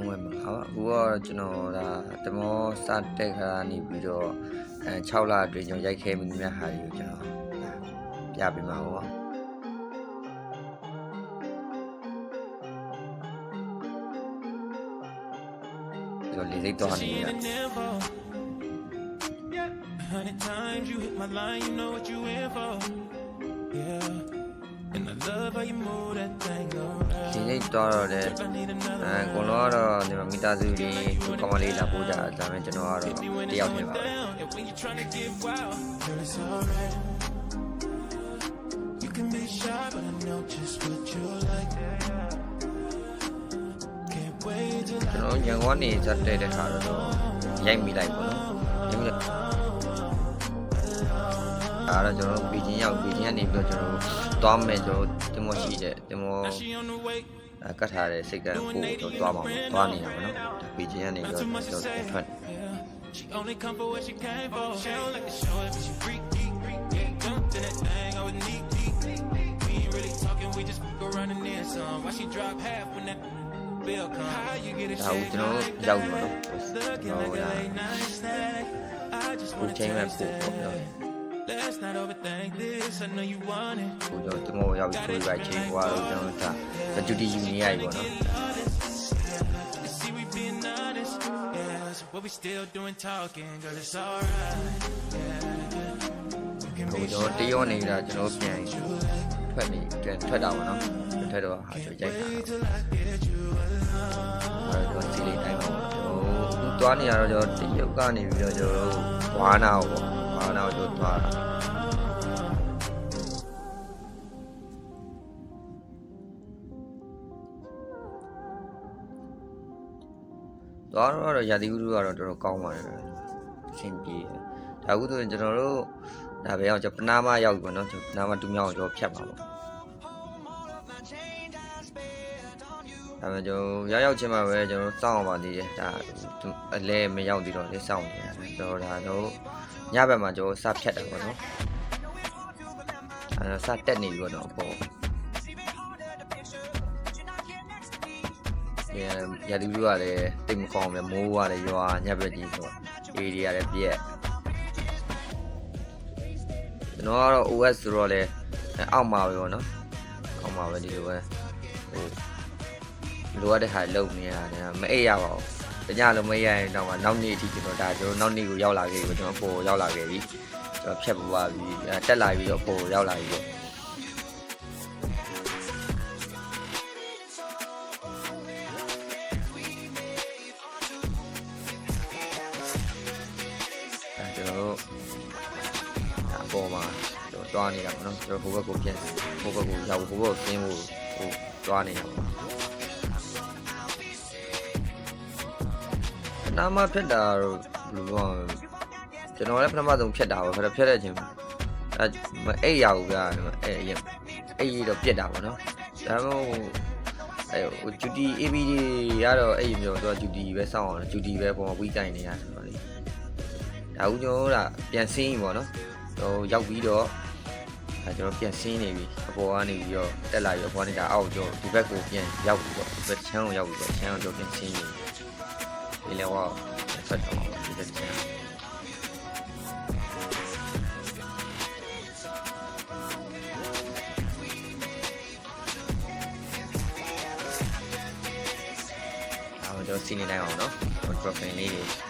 လုံးပဲမှာဟာအခုတော့ကျွန်တော်ဒါတမောစတက်ခါနေပြီးတော့အဲ6လအတွင်းကျွန်တော်ရိုက်ခဲမိတဲ့ဟာတွေကိုကျွန်တော်ပြပေးမှာပေါ့ကျွန်တော်လေးစိတ်တော့နေရ Hundred times you hit my line, you know what you in for. Yeah. ဒီနေ့တော့တော့တယ် I need another အဲကိုလုံးကတော့ဒီမှာမိသားစုတွေသူကောင်းမလေးလာပို့ကြတာဒါပေမဲ့ကျွန်တော်ကတော့တယောက်နေပါပဲ down. And when you're trying to get wild, girl, it's alright. You can be shy, but I know just what you like. Can't wait till ကျွန်တော်ရန်ကုန်ကနေစတဲ့တဲ့ခါတော့ရိုက်မိလိုက်ပေါ့နော်ရိုက်မိလိုက် အားတော့ကျွန်တော်တို့ဘီဂျင်ရောက်ဘီဂျင်ကနေပြီးတော့ကျွန်တော်တို့သွားမယ်ကျွန်တော်တို့တင်မောရှိတဲ့တင်မော she on the way. ကတ်ထားတဲ့စိတ်ကံကိုတော့သွားမှာပေါ့သွားနေတာပေါ့နော်ဘီဂျင်ကနေပြီးတော့ကျွန်တော်တို့ထွက် Yeah. She only come for what she came for. She don't like to show it, but she freak, geek, freak, geek. Jumped in that thing, I was neat, geek. We ain't really talking, we just fuck around and then some. Why she drop half when that bill come? How you get a ဒါကို shake ကျွန်တော် like တို့ရောက်ပြီပေါ့ that? နော် Looking like a late night snack. I just ကို wanna ချိန်မဲ့ taste ပို့ပေါ့နော် it. Let's not overthink this. I know you want it. ကိုကျွန်တော်တင်မောရောက်ပြီးကိုယ်ပဲချိန်ဟွာတော့ကျွန်တော်တို့ဒါဂျူတီယူနေရပြီပေါ့နော် You see, we being honest. Yeah, so what we still doing talking, girl, it's alright. Yeah, you can ဟို be ကျွန်တော်တရောနေတာကျွန်တော်ပြန်ထွက်နေပြန်ထွက်တာပေါ့နော်ထွက်တော့ဟာကျွန်တော်ရိုက်တာအဲ့တော့စီလေးတိုင်းပါပေါ့ဟိုသွားနေရတော့ကျွန်တော်တရုတ်ကနေပြီးတော့ကျွန်တော်တို့ဝါနာပေါ့ ဝါနာကိုကျွန်တော်သွားတာသွားတော့ရာသီဥတုကတော့တော်တော်ကောင်းပါတယ်အဆင်ပြေတယ်ဒါအခုဆိုရင်ကျွန်တော်တို့ဒါပဲအောင်ကျွန်တော်ပနာမရောက်ပြီပေါ့နော်ကျွန်တော်ပနာမတူမြောင်းကျွန်တော်ဖြတ်ပါပေါ့ဒါပေမဲ့ကျွန်တော်ရောက်ရောက်ချင်းမှာပဲကျွန်တော်စောင့်အောင်ပါသေးတယ်ဒါအလဲမရောက်သေးတော့လေစောင့်နေရတယ်ကျွန်တော်ဒါတော့ ညဘက်မှာကျွန်တော်စဖြတ်တယ်ပေါ့နော်အဲတော့စတက်နေပြီပေါ့နော်အပေါ်ရရဒီလူကလည်းတိတ်မကောင်းပဲမိုးကလည်းရွာညက်ပဲကြီးဆိုအေးရီကလည်းပြက်ကျွန်တော်ကတော့ OS ဆိုတော့လေအောက်မှာပဲပေါ့နော်အောက်မှာပဲဒီလိုပဲဟိုလိုအပ်တဲ့ဟာလုပ်နေရတယ်မအိပ်ရပါဘူး တညလုံးမအိပ်ရရင်တော့မှနောက်နေ့အထိကျွန်တော်ဒါကျွန်တော်နောက်နေ့ကိုရောက်လာခဲ့ပြီကျွန်တော်အပေါ်ကိုရောက်လာခဲ့ပြီကျွန်တော်ဖြတ်ပူပါပြီအဲတက်လာပြီးတော့အပေါ်ကိုရောက်လာပြီပေါ့အဲကျွန်တော်တို့အပေါ်မှာကျွန်တော်တွားနေတာပေါ့နော်ကျွန်တော်ဟိုဘက်ကိုပြန်ဟိုဘက်ကိုရောက်ဟိုဘက်ကိုဆင်းဖို့ဟိုတွားနေတာပေါ့ နာမဖြစ်တာတော့ဘယ်လိုပြောရမလဲကျွန်တော်လည်းပထမဆုံးဖြစ်တာပေါ့ခါတော့ဖြစ်တဲ့အချိန်အဲမအိပ်ရဘူးဗျာအဲအဲ့အိပ်ရတော့ပြက်တာပေါ့နော်ဒါမှမဟုတ်အဲဟိုဂျူတီ ABD ကတော့အဲ့ဒီမျိုးတော့ဂျူတီပဲစောင့်အောင်ဂျူတီပဲပုံမှာဝီးတိုင်နေရတယ်ပေါ့လေဒါဦးကျွန်တော်တို့ကပြန်ဆင်းပြီပေါ့နော်ဟိုရောက်ပြီးတော့အဲကျွန်တော်ပြန်ဆင်းနေပြီအပေါ်ကနေပြီးတော့တက်လာပြီးအပေါ်ကနေဒါအောက်ကျော်ဒီဘက်ကိုပြန်ရောက်ပြီးတော့ဒီဘက်ချမ်းကိုရောက်ပြီးတော့ချမ်းကိုကျော်ပြန်ဆင်းနေပြီ ဒီလေဝါဆက်တော့ဒီဘက်ချမ်းအောင်ကျွန်တော်စီနေတိုင်းအောင်နော်ဟို profile လေး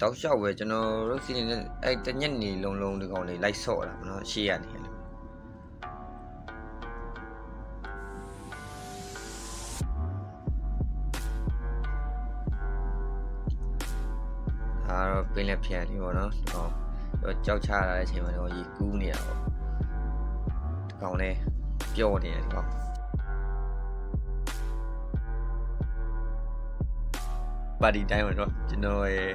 တွေအဲရှိရပါကြတော့တော်တော်ဆော့ရပါတောက်လျှောက်ပဲကျွန်တော်တို့စီနေတဲ့အဲ့တညက်နေလုံးလုံးဒီကောင်လေးလိုက်ဆော့တာပေါ့နော်ရှေ့ရနေတယ်ဒါတော့ပင်လက်ဖြန်လေးပေါ့နော်ဒီကောင်တော့ကြောက်ချလာတဲ့အချိန်မှာတော့ရေကူးနေတာပေါ့ဒီကောင်လေးပျော့နေတယ်ဒီကောင် ပါတီတိုင်းမှာတော့ကျွန်တော်ရဲ့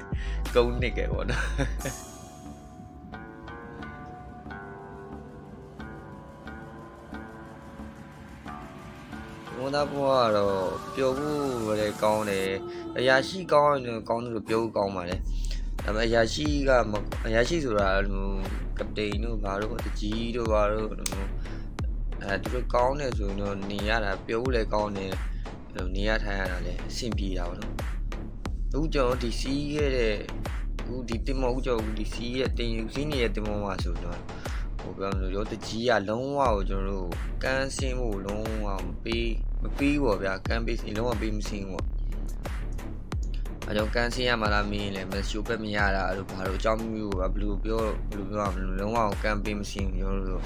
ကုန်းနစ်ကယ်ပေါ့နော်ဝန်သားဘွားကတော့ပျော်ဖို့လည်းကောင်းတယ်အရာရှိကောင်းရင်ကောင်းတယ်လို့ပြောဖို့ကောင်းပါလေဒါပေမဲ့အရာရှိကမအရာရှိဆိုတာဟိုကပတိန်တို့ဘာတို့တကြီးတို့ဘာတို့ဟိုအဲသူတို့ကောင်းတယ်ဆိုရင်တော့နေရတာပြုံးလဲကောင်းတယ်ဟိုနေရထိုင်ရတာလည်းအဆင်ပြေတာပေါ့နော် အခုကျွန်တော်ဒီစီးခဲ့တဲ့အခုဒီတင်မောအခုကျွန်တော်ဒီစီးရဲ့တင်ယူစီးနေတဲ့တင်မောမှာဆိုတော့ဟိုပြောမလို့ရောတကြီးကလုံးဝကိုကျွန်တော်တို့ကန်းစင်းဖို့လုံးဝမပေးမပေးပေါ့ဗျာကန်းပေးစင်းလုံးဝပေးမစင်းပေါ့အကြောင်းကန်ဆင်းရမှာလားမင်းလည်းမရှိုးပဲမရတာအဲ့လိုဘာလို့အကြောင်းမျိုးကဘယ်လိုပြောဘယ်လိုပြောရမလဲလုံးဝကန်ပေးမစင်းကျွန်တော်တို့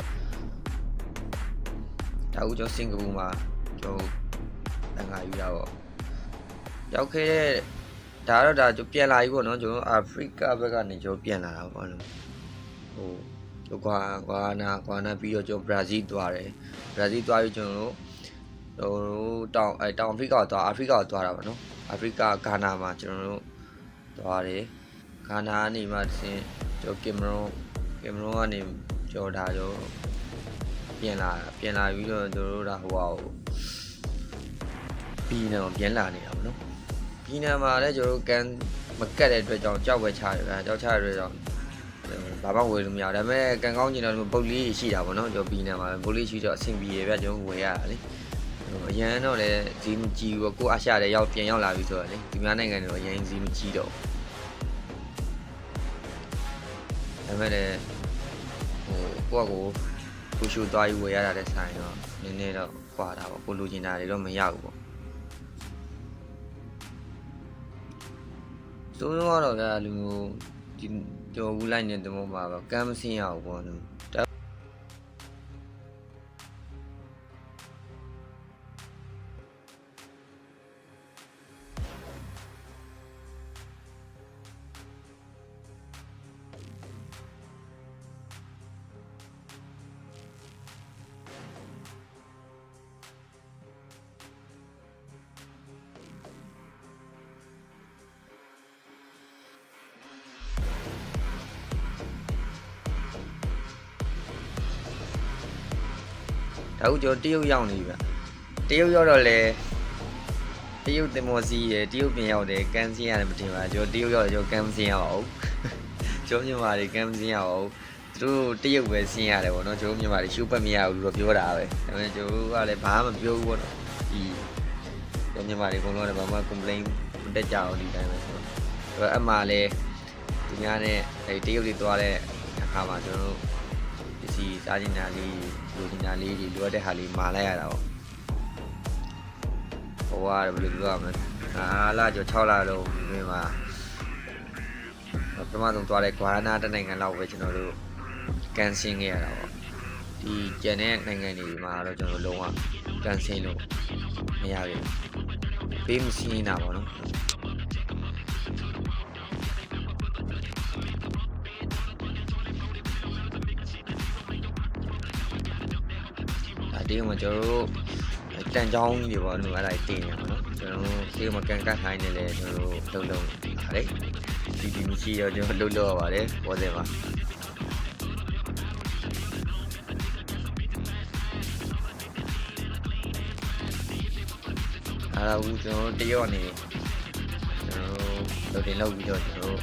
ဒါဦးကျော်စင်ကာပူမှာကျွန်တော်တန်ခါယူတာပေါ့ရောက်ခဲ့တဲ့ ဒါတော့ဒါကျွန်တော်ပြန်လာပြီပေါ့နော်ကျွန်တော်အာဖရိကဘက်ကနေကျွန်တော်ပြန်လာတာပေါ့နော်ဟိုကျွန်တော်ကွာကွာနာကွာနာပြီးတော့ကျွန်တော်ဘရာဇီးသွားတယ်ဘရာဇီးသွားပြီးကျွန်တော်တို့ဟိုတောင်အဲတောင်အာဖရိကကိုသွားအာဖရိကကိုသွားတာပေါ့နော်အာဖရိကဂါနာမှာကျွန်တော်တို့သွားတယ်ဂါနာကနေမှတစ်ဆင့်ကျွန်တော်ကင်မရွန်ကင်မရွန်ကနေကျော်ဒါကျော်ပြန်လာပြန်လာပြီးတော့ကျွန်တော်တို့ဒါဟိုဟာကိုပြီးနေတော့ပြန်လာနေတာပေါ့နော် ပြီးနေမှာလည်းကျွန်တော်တို့ကန်မကတ်တဲ့အတွက်ကြောင့်ကြောက်ပဲချတယ်ဗျာကြောက်ချတဲ့အတွက်ကြောင့်ဘာမှဝယ်လို့မရဘူးဒါပေမဲ့ကန်ကောင်းကျင်တော့ပုတ်လေးရှိတာပေါ့နော်ကျွန်တော်ပြီးနေမှာပုတ်လေးရှိတော့အဆင်ပြေရဗျာကျွန်တော်ဝယ်ရတာလေဟိုအရန်တော့လည်းဇီမကြည့်ဘူးကိုအားရတဲ့ရောက်ပြန်ရောက်လာပြီဆိုတော့လေဒီများနိုင်ငံတွေတော့အရန်ဇီမကြည့်တော့ဒါပေမဲ့လည်းဟိုကိုယ့်အကိုကိုရှူသွားပြီးဝယ်ရတာတဲ့ဆိုင်တော့နည်းနည်းတော့ခွာတာပေါ့ကိုလူချင်တာတွေတော့မရဘူးပေါ့ စိုးစိုးကတော့ဗျာလူမျိုးဒီကြော်ဘူးလိုက်နေတဲ့မောမှာပေါ့ကမ်းမစင်းရအောင်ပေါ့နော် ဒါဒါဦးကျော်တရုတ်ရောက်နေပြီဗျတရုတ်ရောက်တော့လေတရုတ်တင်မောစီရယ်တရုတ်ပြင်ရောက်တယ်ကန်းစင်းရတယ်မတင်ပါကျော်တရုတ်ရောက်တော့ကျော်ကန်းမစင်းရပါဘူးကျော်မြန်မာတွေကန်းမစင်းရပါဘူးသူတို့တရုတ်ပဲစင်းရတယ်ပေါ့နော်ကျော်မြန်မာတွေရှုပ်ပတ်မရဘူးလို့ပြောတာပဲဒါပေမဲ့ကျော်ကလည်းဘာမှမပြောဘူးပေါ့နော်ဒီကျော်မြန်မာတွေအကုန်လုံးကလည်းဘာမှ complain မတက်ကြအောင်ဒီတိုင်းပဲဆိုတော့အမှလည်းဒီများနဲ့အဲတရုတ်တွေသွားတဲ့အခါမှာကျွန်တော်တို့ပ စ္စည်းစားချင်တာလေးလူချင်တာလေးတွေလိုအပ်တဲ့ဟာလေးမာလိုက်ရတာပေါ့ဟိုကဘယ်လိုပြောရမလဲအားလာကျော်6လလုံးဒီမှာပထမဆုံးသွားတဲ့ဂွာနာတနိုင်ငံလောက်ပဲကျွန်တော်တို့ကန်ဆင်းခဲ့ရတာပေါ့ဒီကျန်တဲ့နိုင်ငံတွေမှာတော့ကျွန်တော်တို့လုံးဝကန်ဆင်းလို့မရဘူးပေးမစင်းနေတာပေါ့နော် ဒါတေးမှာကျွန်တော်တို့တန်ချောင်းကြီးတွေပေါ့လို့အဲ့ဒါတင်နေပါတော့ကျွန်တော်တို့တေးမှာကန်ကတ်ခိုင်းနေလေကျွန်တော်တို့လုံလုံဟာလေဒီဒီမရှိတော့ကျွန်တော်လုံလုံရပါတယ်ပေါ်တယ်ပါအဲ့ဒါဦးကျွန်တော်တို့တရော့နေကျွန်တော်တို့လုံတင်လောက်ပြီးတော့ကျွန်တော်တို့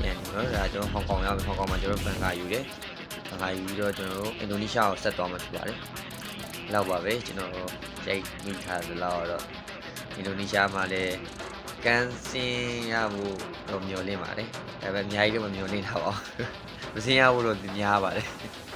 ပြန်နော်ဒါကျွန်တော်ဟောင်ကောင်ရောက်ပြီဟောင်ကောင်မှာကျွန်တော်တို့ဘန်ကာယူတယ်။ ဒါကယူပြီးတော့ကျွန်တော်တို့အင်ဒိုနီးရှားကိုဆက်သွားမှာဖြစ်ပါတယ်။လောက်ပါပဲကျွန်တော်တို့ရိုက်မိထားသလောက်တော့အင်ဒိုနီးရှားမှာလည်းကန်စင်ရဖို့တော့မျှော်လင့်ပါတယ်။ဒါပေမဲ့အများကြီးတော့မမျှော်လင့်တာပါဘူး။မစင်ရဖို့တော့များပါတယ်။